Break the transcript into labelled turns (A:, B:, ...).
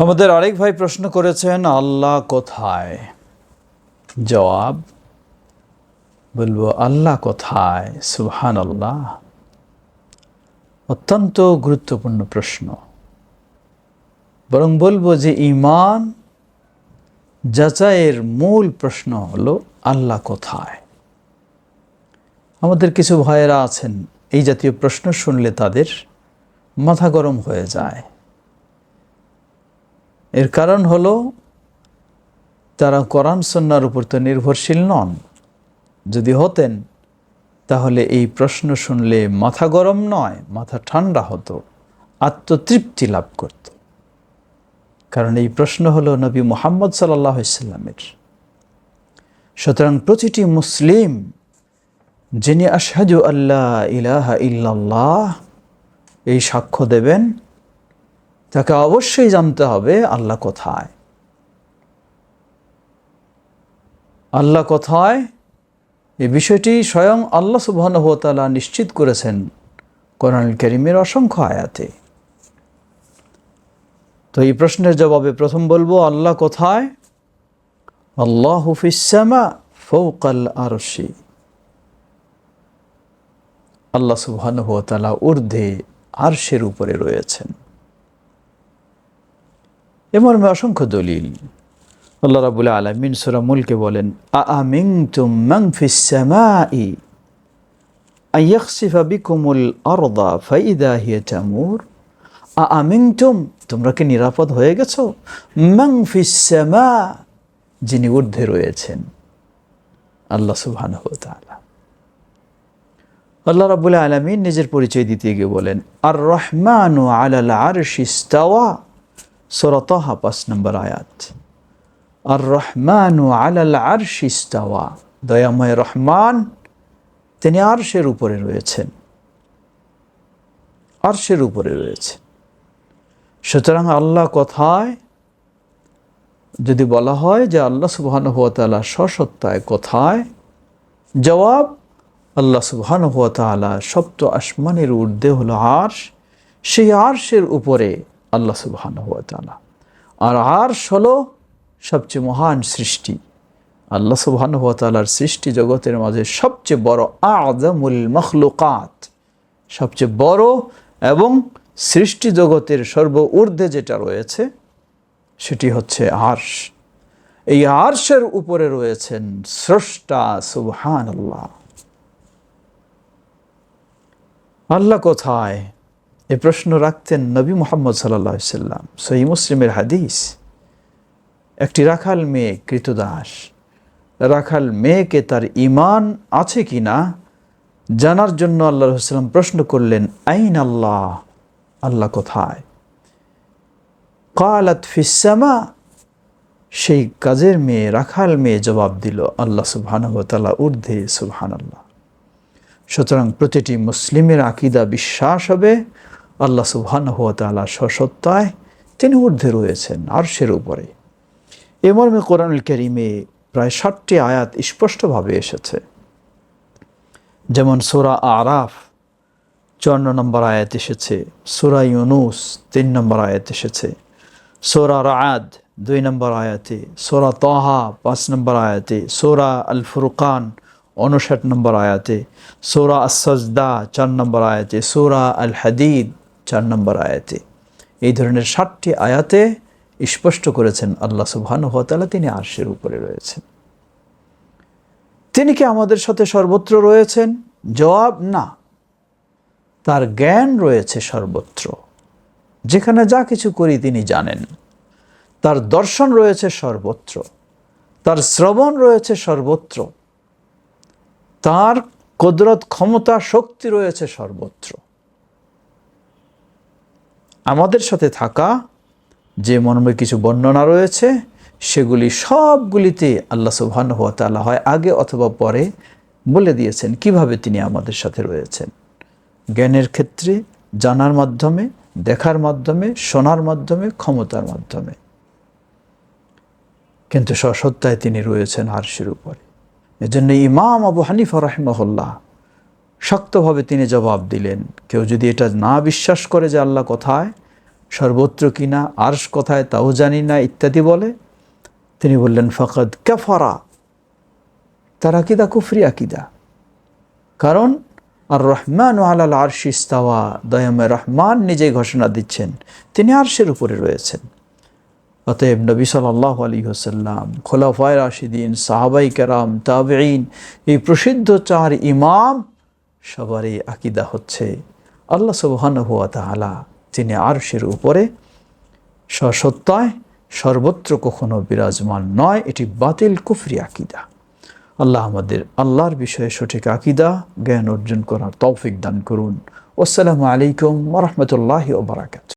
A: আমাদের আরেক ভাই প্রশ্ন করেছেন, আল্লাহ কোথায়? জবাব, বলব, আল্লাহ কোথায়? সুহান আল্লাহ অত্যন্ত গুরুত্বপূর্ণ প্রশ্ন। বরং বলব যে ইমান যাচাইয়ের মূল প্রশ্ন হলো, আল্লাহ কোথায়? আমাদের কিছু ভাইয়েরা আছেন, এই জাতীয় প্রশ্ন শুনলে তাদের মাথা গরম হয়ে যায়। এর কারণ হলো তারা কোরআন সন্ন্যার উপর তো নির্ভরশীল নন, যদি হতেন, তাহলে এই প্রশ্ন শুনলে মাথা গরম নয়, মাথা ঠান্ডা হতো, আত্মতৃপ্তি লাভ করত। কারণ এই প্রশ্ন হলো নবী মোহাম্মদ সাল্লাহ ইসলামের সুতরাং প্রতিটি মুসলিম, যিনি আশহাজু আল্লাহ ইলাহা ইল্লাল্লাহ, এই সাক্ষ্য দেবেন তাকে অবশ্যই জানতে হবে আল্লাহ কোথায়। আল্লাহ কোথায়? এই বিষয়টি স্বয়ং আল্লাহ সুবাহতালা নিশ্চিত করেছেন কোরআন করিমের অসংখ্য আয়াতে। তো এই প্রশ্নের জবাবে প্রথম বলব, আল্লাহ কোথায়? আল্লাহ হুফিসামা ফৌকাল আরশি। আল্লাহ সুবহানুহতালা ঊর্ধ্বে আরশের উপরে রয়েছেন। এ মর্মে অসংখ্য দলিল। আল্লাহ রাবুল আলমিন সুরা মুলকে বলেন আমিং তুম মং ফিসামাই আইয়াকসিফা বিকুমুল আরদা ফাইদা হিয়া চামুর আমিং তুম তোমরা কি নিরাপদ হয়ে গেছো? মং ফিসামা যিনি ঊর্ধ্বে রয়েছেন, আল্লাহ সুবহান আল্লাহ রাবুল আলমিন নিজের পরিচয় দিতে গিয়ে বলেন আর রহমানু আলাল আরশিস্তাওয়া সোরতহা পাঁচ নম্বর আয়াত আর রহমান রহমানু আলাল আরশিস্তাওয়া দয়াময় রহমান, তিনি আরশের উপরে রয়েছেন। আরশের উপরে রয়েছেন। সুতরাং আল্লাহ কথায়? যদি বলা হয় যে আল্লাহ সুবাহানুভতালা সসত্তায় কোথায়? জবাব, আল্লাহ সুবাহানুভতালা সপ্ত আসমানের ঊর্ধ্বে হলো আর্শ। সেই আর্শের উপরে আল্লাহ সুবাহানুভতালা আর আর্শ হলো সবচেয়ে মহান সৃষ্টি। আল্লাহ সুবাহানুভতালার সৃষ্টি জগতের মাঝে সবচেয়ে বড় আজমুল মখলুকাত। সবচেয়ে বড় এবং সৃষ্টি জগতের সর্ব ঊর্ধ্বে যেটা রয়েছে, সেটি হচ্ছে আর্শ। এই আর্শের উপরে রয়েছেন স্রষ্টা সুবহান আল্লাহ আল্লাহ কোথায়? এ প্রশ্ন রাখতেন নবী মোহাম্মদ সাল্লাহ সাল্লাম। সহি মুসলিমের হাদিস, একটি রাখাল মেয়ে কৃতদাস। রাখাল মেয়েকে তার ইমান আছে কি না জানার জন্য আল্লাহ সাল্লাম প্রশ্ন করলেন, আইন আল্লাহ? আল্লাহ কোথায়? কালাত ফিসামা সেই কাজের মেয়ে, রাখাল মেয়ে জবাব দিল, আল্লাহ সুবহানবতালা ঊর্ধ্বে সুবহান আল্লাহ সুতরাং প্রতিটি মুসলিমের আকিদা বিশ্বাস হবে আল্লাহ সুবহানহতালা সসত্তায় তিনি ঊর্ধ্বে রয়েছেন আরশের উপরে। এ মর্মে কোরআনুল করিমে প্রায় ষাটটি আয়াত স্পষ্টভাবে এসেছে। যেমন সোরা আরাফ চুয়ান্ন নম্বর আয়াত এসেছে, সোরা ইউনুস তিন নম্বর আয়াত এসেছে, সোরা রায়াদ দুই নম্বর আয়াতে, সোরা তহা পাঁচ নম্বর আয়াতে, সোরা আল ফুরকান উনষাট নম্বর আয়াতে, সোরা আসজদা চার নম্বর আয়াতে, সোরা আল হাদিদ চার নম্বর আয়াতে। এই ধরনের ষাটটি আয়াতে স্পষ্ট করেছেন আল্লাহ সুবহান হতালা তিনি আরশের উপরে রয়েছেন। তিনি কি আমাদের সাথে সর্বত্র রয়েছেন? জবাব, না। তার জ্ঞান রয়েছে সর্বত্র। যেখানে যা কিছু করি তিনি জানেন। তার দর্শন রয়েছে সর্বত্র। তার শ্রবণ রয়েছে সর্বত্র। তার কদরত ক্ষমতা, শক্তি রয়েছে সর্বত্র। আমাদের সাথে থাকা যে মর্মে কিছু বর্ণনা রয়েছে, সেগুলি সবগুলিতে আল্লাহ সুবহান হওয়া তালা হয় আগে অথবা পরে বলে দিয়েছেন কীভাবে তিনি আমাদের সাথে রয়েছেন। জ্ঞানের ক্ষেত্রে, জানার মাধ্যমে, দেখার মাধ্যমে, শোনার মাধ্যমে, ক্ষমতার মাধ্যমে। কিন্তু সসত্তায় তিনি রয়েছেন আরশের উপরে। এজন্য ইমাম আবু হানিফা রহমহল্লা শক্তভাবে তিনি জবাব দিলেন, কেউ যদি এটা না বিশ্বাস করে যে আল্লাহ কোথায়, সর্বত্র কিনা আরশ কথায় তাও জানি না, ইত্যাদি বলে, তিনি বললেন, ফকদ কাফারা। তার আকিদা, কুফরি আকিদা। কারণ আর রহমান আলাল আরশ ইস্তাওয়া। দয়ামে রহমান নিজেই ঘোষণা দিচ্ছেন, তিনি আরশের উপরে রয়েছেন। অতএব নবী সাল্লাহ আলী হোসাল্লাম খোলাফায় রাশিদিন, সাহাবাই কেরাম তাবেইন এই প্রসিদ্ধ চার ইমাম সবারই আকিদা হচ্ছে আল্লাহ সুবহান হুয়া তাআলা তিনি আরশের উপরে সসত্তায় সর্বত্র কখনো বিরাজমান নয়, এটি বাতিল কুফরি আকিদা। আল্লাহ আমাদের আল্লাহর বিষয়ে সঠিক আকিদা, জ্ঞান অর্জন করার তৌফিক দান করুন। আসসালামু আলাইকুম ওরহমতুল্লাহ ওবরাকাত